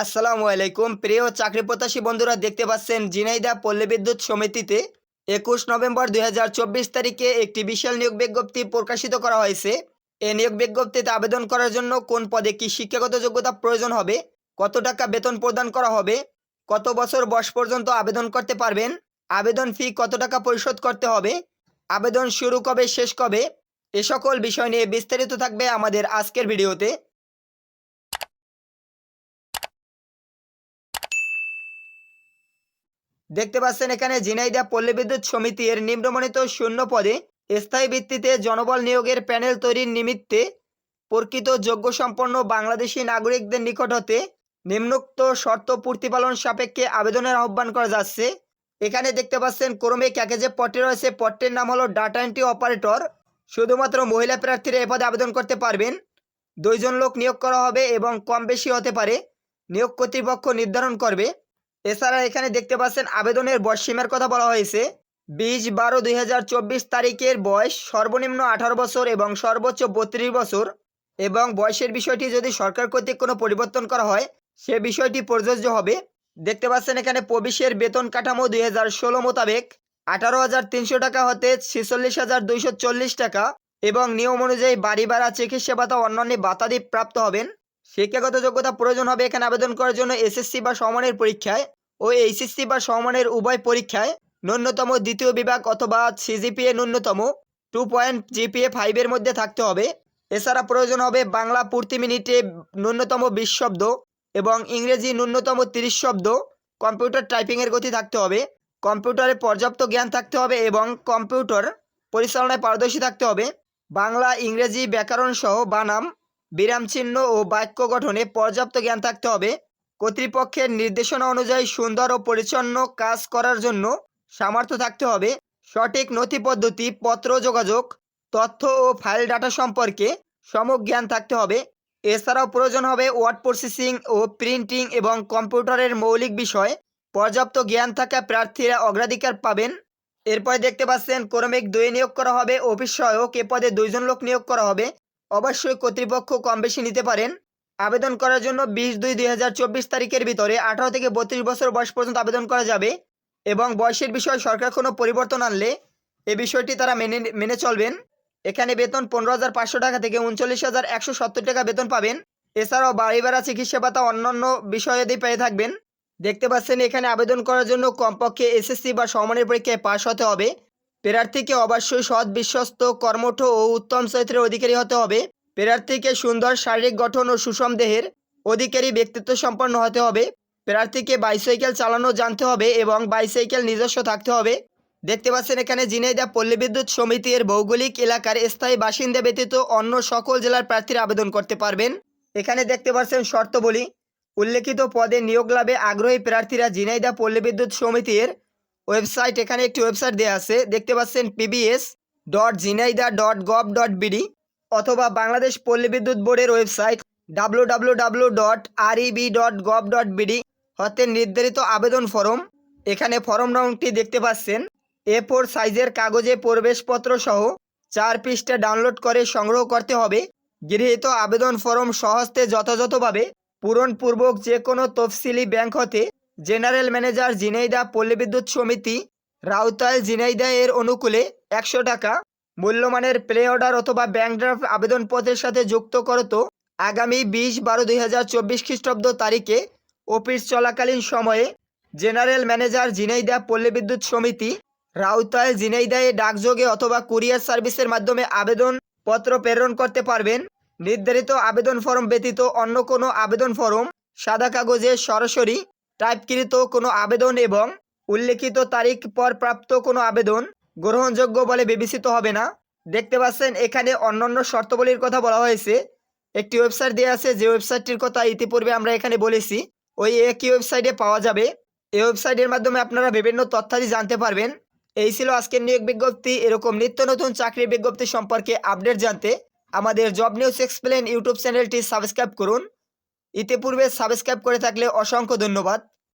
আসসালামু আলাইকুম। প্রিয় চাকরি প্রত্যাশী বন্ধুরা, দেখতে পাচ্ছেন জিনাইদা পল্লী বিদ্যুৎ সমিতিতে একুশ নভেম্বর দুই হাজার চব্বিশ তারিখে একটি বিশাল নিয়োগ বিজ্ঞপ্তি প্রকাশিত করা হয়েছে। এই নিয়োগ বিজ্ঞপ্তিতে আবেদন করার জন্য কোন পদে কি শিক্ষাগত যোগ্যতা প্রয়োজন হবে, কত টাকা বেতন প্রদান করা হবে, কত বছর বয়স পর্যন্ত আবেদন করতে পারবেন, আবেদন ফি কত টাকা পরিশোধ করতে হবে, আবেদন শুরু কবে, শেষ কবে, এ সকল বিষয় নিয়ে বিস্তারিত থাকবে আমাদের আজকের ভিডিওতে। দেখতে পাচ্ছেন এখানে ঝিনাইদা পল্লী বিদ্যুৎ সমিতি এর নিম্নমানিত শূন্য পদে স্থায়ী ভিত্তিতে জনবল নিয়োগের প্যানেল তৈরির নিমিত্তে প্রকৃত যোগ্য সম্পন্ন বাংলাদেশি নাগরিকদের নিকট হতে নিম্নোক্ত শর্ত পূর্তিপালন সাপেক্ষে আবেদনের আহ্বান করা যাচ্ছে। এখানে দেখতে পাচ্ছেন ক্রমে ক্যাকে যে পদটি রয়েছে। পদটির নাম হলো ডাটা এন্ট্রি অপারেটর। শুধুমাত্র মহিলা প্রার্থীরা এ পদে আবেদন করতে পারবেন। দুইজন লোক নিয়োগ করা হবে এবং কম বেশি হতে পারে। নিয়োগ কর্তৃপক্ষ নির্ধারণ করবে। এছাড়া এখানে দেখতে পাচ্ছেন আবেদনের বয়স সীমার কথা বলা হয়েছে। বিশ বারো দুই তারিখের বয়স সর্বনিম্ন আঠারো বছর এবং সর্বোচ্চ বত্রিশ বছর। এবং বয়সের বিষয়টি যদি সরকার কর্তৃক কোনো পরিবর্তন করা হয়, সে বিষয়টি প্রযোজ্য হবে। দেখতে পাচ্ছেন এখানে প্রবিশের বেতন কাঠামো দুই হাজার ষোলো মোতাবেক আঠারো হাজার তিনশো টাকা হতে ছেচল্লিশ হাজার দুইশো চল্লিশ টাকা এবং নিয়ম অনুযায়ী বাড়ি ভাড়া, চিকিৎসা ভাতা অন্যান্য বাতাদি প্রাপ্ত হবেন। শিক্ষাগত যোগ্যতা প্রয়োজন হবে এখানে আবেদন করার জন্য এসএসসি বা সমমানের পরীক্ষায়। ও এইচএসসি বা সমমানের উভয় পরীক্ষায় ন্যূনতম দ্বিতীয় বিভাগ অথবা সিজিপিএ ন্যূনতম টু পয়েন্ট জিপিএ ফাইভের মধ্যে থাকতে হবে। এছাড়া প্রয়োজন হবে বাংলা প্রতি মিনিটে ন্যূনতম বিশ শব্দ এবং ইংরেজি ন্যূনতম তিরিশ শব্দ। কম্পিউটার টাইপিংয়ের গতি থাকতে হবে। কম্পিউটারে পর্যাপ্ত জ্ঞান থাকতে হবে এবং কম্পিউটার পরিচালনায় পারদর্শী থাকতে হবে। বাংলা, ইংরেজি ব্যাকরণ সহ বানাম, বিরাম চিহ্ন ও বাক্য গঠনে পর্যাপ্ত জ্ঞান থাকতে হবে। কর্তৃপক্ষের নির্দেশনা অনুযায়ী সুন্দর ও পরিচ্ছন্ন কাজ করার জন্য সামর্থ্য থাকতে হবে। সঠিক নথি পদ্ধতি পত্র, যোগাযোগ, তথ্য ও ফাইল ডাটা সম্পর্কে সমক জ্ঞান থাকতে হবে। এছাড়াও প্রয়োজন হবে ওয়ার্ড প্রসেসিং ও প্রিন্টিং এবং কম্পিউটারের মৌলিক বিষয়। পর্যাপ্ত জ্ঞান থাকা প্রার্থীরা অগ্রাধিকার পাবেন। এরপরে দেখতে পাচ্ছেন, ক্রমিক দুই নিয়োগ করা হবে। অফিস সহায়ক এ পদে দুইজন লোক নিয়োগ করা হবে। অবশ্যই কর্তৃপক্ষ কম বেশি নিতে পারেন। আবেদন করার জন্য বিশ দুই দুই তারিখের ভিতরে আঠারো থেকে বত্রিশ বছর বয়স পর্যন্ত আবেদন করা যাবে এবং বয়সের বিষয়ে সরকার কোনো পরিবর্তন আনলে এ বিষয়টি তারা মেনে মেনে চলবেন। এখানে বেতন পনেরো হাজার পাঁচশো টাকা থেকে উনচল্লিশ হাজার একশো সত্তর টাকা বেতন পাবেন। এছাড়াও বাড়ি ভাড়া, চিকিৎসা ভাতা অন্যান্য বিষয়াদি পেয়ে থাকবেন। দেখতে পাচ্ছেন এখানে আবেদন করার জন্য কমপক্ষে এসএসসি বা সমানের পরীক্ষায় পাশ হতে হবে। প্রার্থীকে অবশ্যই সৎ, বিশ্বস্ত, কর্মঠ ও উত্তম চরিত্রের অধিকারী হতে হবে। প্রার্থীকে সুন্দর শারীরিক গঠন ও সুষম দেহের অধিকারী ব্যক্তিত্ব সম্পন্ন হতে হবে। প্রার্থীকে বাইসাইকেল চালানো জানতে হবে এবং বাইসাইকেল নিজস্ব থাকতে হবে। দেখতে পাচ্ছেন এখানে জিনেদা পল্লী বিদ্যুৎ সমিতি এর ভৌগোলিক এলাকার স্থায়ী বাসিন্দা ব্যতীত অন্য সকল জেলার প্রার্থীরা আবেদন করতে পারবেন। এখানে দেখতে পাচ্ছেন শর্তবলী উল্লেখিত পদে নিয়োগ লাভে আগ্রহী প্রার্থীরা জিনাইদা পল্লী বিদ্যুৎ সমিতির ওয়েবসাইট, এখানে একটি ওয়েবসাইট দেওয়া আছে। দেখতে পাচ্ছেন PBS dot Jhenaidah dot gov dot BD অথবা বাংলাদেশ পল্লী বিদ্যুৎ বোর্ডের website W dot dot dot হতে নির্ধারিত আবেদন ফরম। এখানে ফরম রংটি দেখতে পাচ্ছেন। এ ফোর সাইজের কাগজে প্রবেশপত্র সহ চার পৃষ্ঠা ডাউনলোড করে সংগ্রহ করতে হবে। গৃহীত আবেদন ফরম সহস্তে যথাযথভাবে পূরণপূর্বক যে কোনো তফসিলি ব্যাংক হতে জেনারেল ম্যানেজার জিনাইদা পল্লী বিদ্যুৎ সমিতি রাউতাল জিনাইদা এর অনুকূলে একশো টাকা মূল্যমানের প্লে অর্ডার অথবা ব্যাংক ড্রাফট আবেদনপত্রের সাথে যুক্ত করত আগামী বিশ বারো দুই হাজার চব্বিশ খ্রিস্টাব্দ তারিখে অফিস চলাকালীন সময়ে জেনারেল ম্যানেজার জিনাইদা পল্লী বিদ্যুৎ সমিতি, রাউতাল জিনাইদায়ে ডাকযোগে অথবা কুরিয়ার সার্ভিসের মাধ্যমে আবেদন পত্র প্রেরণ করতে পারবেন। নির্ধারিত আবেদন ফর্ম ব্যতীত অন্য কোনো আবেদন ফর্ম, সাদা কাগজে সরাসরি টাইপকৃত কোনো আবেদন এবং উল্লেখিত তারিখ পর প্রাপ্ত কোনো আবেদন গ্রহণযোগ্য বলে বিবেচিত হবে না। দেখতে পাচ্ছেন, এখানে অন্যান্য শর্তাবলীর কথা বলা হয়েছে। একটি ওয়েবসাইট দেওয়া আছে, যে ওয়েবসাইটটির কথা ইতিপূর্বে আমরা এখানে বলেছি। ওই একই ওয়েবসাইটে পাওয়া যাবে। এই ওয়েবসাইটের মাধ্যমে আপনারা বিভিন্ন তথ্যাদি জানতে পারবেন। এই ছিল আজকের নিয়োগ বিজ্ঞপ্তি। এরকম নিত্য নতুন চাকরির বিজ্ঞপ্তি সম্পর্কে আপডেট জানতে আমাদের জব নিউজ এক্সপ্লেন ইউটিউব চ্যানেলটি সাবস্ক্রাইব করুন। ইতিপূর্বে সাবস্ক্রাইব করে থাকলে অসংখ্য ধন্যবাদ।